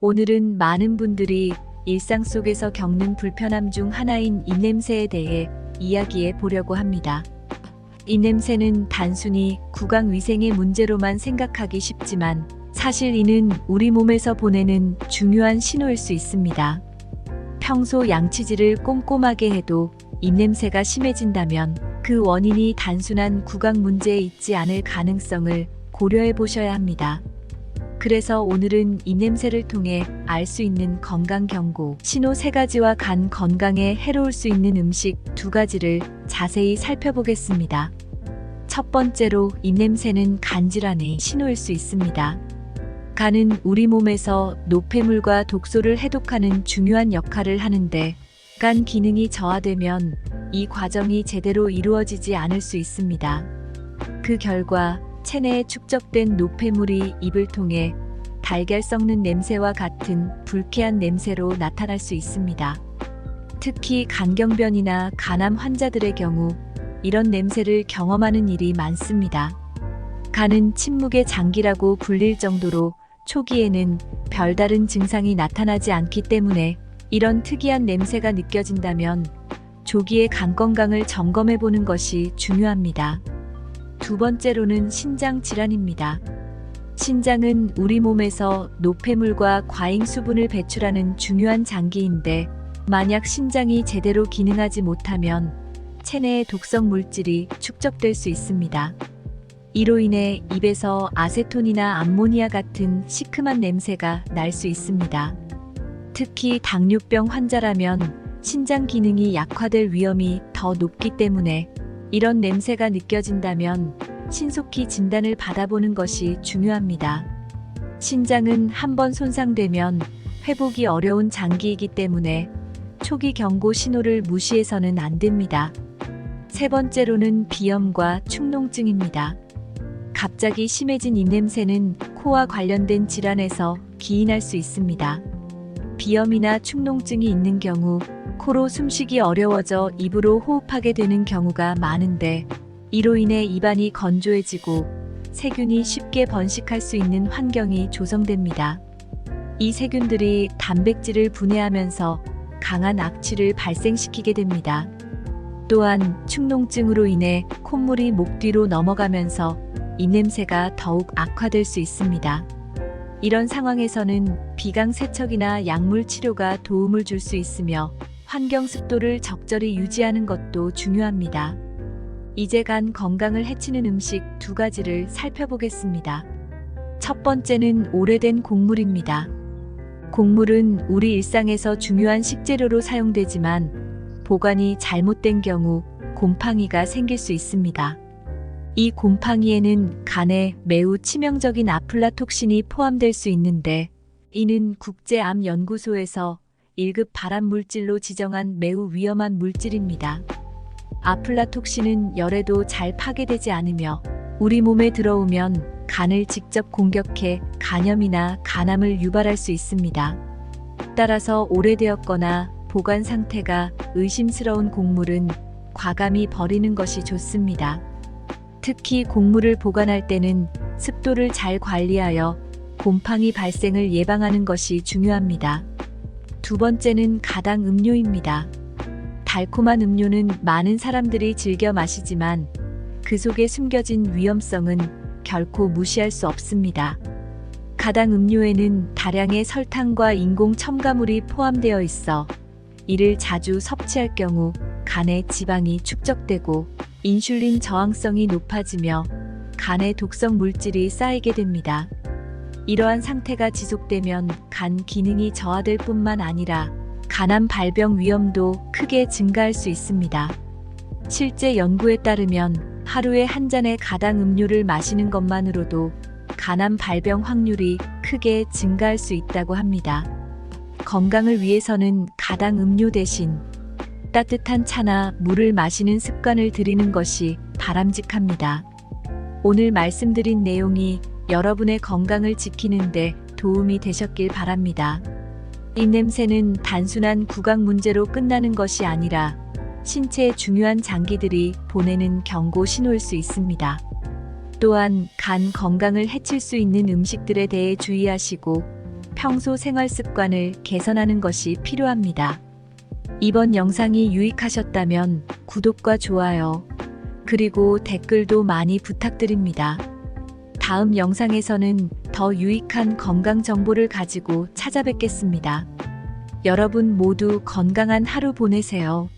오늘은 많은 분들이 일상 속에서 겪는 불편함 중 하나인 입냄새에 대해 이야기해 보려고 합니다. 입냄새는 단순히 구강 위생의 문제로만 생각하기 쉽지만 사실 이는 우리 몸에서 보내는 중요한 신호일 수 있습니다. 평소 양치질을 꼼꼼하게 해도 입냄새가 심해진다면 그 원인이 단순한 구강 문제에 있지 않을 가능성을 고려해 보셔야 합니다. 그래서 오늘은 입냄새를 통해 알 수 있는 건강 경고, 신호 세 가지와 간 건강에 해로울 수 있는 음식 두 가지를 자세히 살펴보겠습니다. 첫 번째로 입냄새는 간질환의 신호일 수 있습니다. 간은 우리 몸에서 노폐물과 독소를 해독하는 중요한 역할을 하는데 간 기능이 저하되면 이 과정이 제대로 이루어지지 않을 수 있습니다. 그 결과 체내에 축적된 노폐물이 입을 통해 달걀 썩는 냄새와 같은 불쾌한 냄새로 나타날 수 있습니다. 특히 간경변이나 간암 환자들의 경우 이런 냄새를 경험하는 일이 많습니다. 간은 침묵의 장기라고 불릴 정도로 초기에는 별다른 증상이 나타나지 않기 때문에 이런 특이한 냄새가 느껴진다면 조기에 간 건강을 점검해 보는 것이 중요합니다. 두 번째로는 신장 질환입니다. 신장은 우리 몸에서 노폐물과 과잉 수분을 배출하는 중요한 장기인데 만약 신장이 제대로 기능하지 못하면 체내의 독성 물질이 축적될 수 있습니다. 이로 인해 입에서 아세톤이나 암모니아 같은 시큼한 냄새가 날 수 있습니다. 특히 당뇨병 환자라면 신장 기능이 약화될 위험이 더 높기 때문에 이런 냄새가 느껴진다면 신속히 진단을 받아보는 것이 중요합니다. 신장은 한번 손상되면 회복이 어려운 장기이기 때문에 초기 경고 신호를 무시해서는 안 됩니다. 세 번째로는 비염과 축농증입니다. 갑자기 심해진 입냄새는 코와 관련된 질환에서 기인할 수 있습니다. 비염이나 축농증이 있는 경우 코로 숨쉬기 어려워져 입으로 호흡하게 되는 경우가 많은데 이로 인해 입안이 건조해지고 세균이 쉽게 번식할 수 있는 환경이 조성됩니다. 이 세균들이 단백질을 분해하면서 강한 악취를 발생시키게 됩니다. 또한 축농증으로 인해 콧물이 목 뒤로 넘어가면서 입냄새가 더욱 악화될 수 있습니다. 이런 상황에서는 비강 세척이나 약물 치료가 도움을 줄 수 있으며 환경 습도를 적절히 유지하는 것도 중요합니다. 이제 간 건강을 해치는 음식 두 가지를 살펴보겠습니다. 첫 번째는 오래된 곡물입니다. 곡물은 우리 일상에서 중요한 식재료로 사용되지만 보관이 잘못된 경우 곰팡이가 생길 수 있습니다. 이 곰팡이에는 간에 매우 치명적인 아플라톡신이 포함될 수 있는데 이는 국제암연구소에서 1급 발암 물질로 지정한 매우 위험한 물질입니다. 아플라톡신은 열에도 잘 파괴되지 않으며 우리 몸에 들어오면 간을 직접 공격해 간염이나 간암을 유발할 수 있습니다. 따라서 오래되었거나 보관 상태가 의심스러운 곡물은 과감히 버리는 것이 좋습니다. 특히 곡물을 보관할 때는 습도를 잘 관리하여 곰팡이 발생을 예방하는 것이 중요합니다. 두 번째는 가당 음료입니다. 달콤한 음료는 많은 사람들이 즐겨 마시지만 그 속에 숨겨진 위험성은 결코 무시할 수 없습니다. 가당 음료에는 다량의 설탕과 인공 첨가물이 포함되어 있어 이를 자주 섭취할 경우 간에 지방이 축적되고 인슐린 저항성이 높아지며 간에 독성 물질이 쌓이게 됩니다. 이러한 상태가 지속되면 간 기능이 저하될 뿐만 아니라 간암 발병 위험도 크게 증가할 수 있습니다. 실제 연구에 따르면 하루에 한 잔의 가당 음료를 마시는 것만으로도 간암 발병 확률이 크게 증가할 수 있다고 합니다. 건강을 위해서는 가당 음료 대신 따뜻한 차나 물을 마시는 습관을 들이는 것이 바람직합니다. 오늘 말씀드린 내용이 여러분의 건강을 지키는데 도움이 되셨길 바랍니다. 입냄새는 단순한 구강 문제로 끝나는 것이 아니라 신체의 중요한 장기들이 보내는 경고 신호일 수 있습니다. 또한 간 건강을 해칠 수 있는 음식들에 대해 주의하시고 평소 생활 습관을 개선하는 것이 필요합니다. 이번 영상이 유익하셨다면 구독과 좋아요, 그리고 댓글도 많이 부탁드립니다. 다음 영상에서는 더 유익한 건강 정보를 가지고 찾아뵙겠습니다. 여러분 모두 건강한 하루 보내세요.